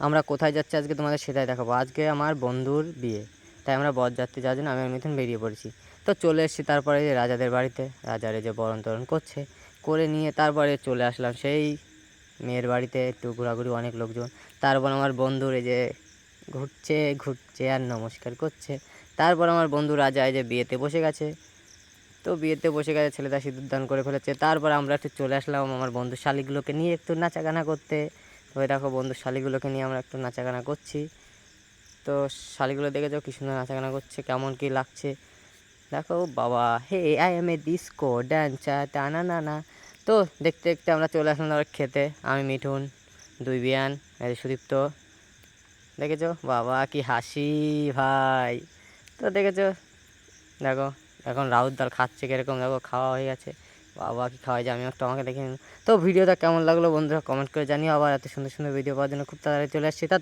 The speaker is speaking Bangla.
আমরা কোথায় যাচ্ছি আজকে তোমাদের সেটাই দেখাবো। আজকে আমার বন্ধুর বিয়ে। তাই আমরা বরযাত্রী যাওয়ার জন্য আমি আর মিথুন বেরিয়ে পড়েছি। তো চলে এসেছি তারপরে রাজাদের বাড়িতে। রাজারে যে বরণ তরণ করছে। করে নিয়ে তারপরে চলে আসলাম সেই মেয়ের বাড়িতে। একটু ঘোরাঘুরি অনেক লোকজন। তারপর আমার বন্ধুর এই যে ঘুরছে ঘুরছে আর নমস্কার করছে। তারপর আমার বন্ধু রাজা এই যে বিয়েতে বসে গেছে। তো বিয়েতে বসে গেছে, ছেলেটা সিঁদুর দান করে ফেলেছে। তারপর আমরা একটু চলে আসলাম আমার বন্ধু শালিকগুলোকে নিয়ে একটু নাচাগানা করতে। তো দেখো বন্ধু, শালিগুলোকে নিয়ে আমরা একটু নাচাগানা করছি। তো শালিগুলো দেখেছ কি সুন্দর নাচাগানা করছে, কেমন কি লাগছে? দেখো, বাবা, hey I am a disco dancer টানা না না তো দেখতে দেখতে আমরা চলে আসলাম আবার খেতে। আমি, মিঠুন, দুই বিয়ান সুদীপ্ত। দেখেছ? বাবা, কি হাসি, ভাই। তো দেখেছ? দেখো, এখন রাউত দাল খাচ্ছে কীরকম, দেখো, খাওয়া হয়ে গেছে। বাবা কি খাওয়াই যায় আমি একটা আমাকে দেখে তো ভিডিওটা কেমন লাগল বন্ধুরা কমেন্ট করে জানিও। আবার এত সুন্দর সুন্দর ভিডিও পাওয়ার জন্য খুব তাড়াতাড়ি চলে আসছি। তা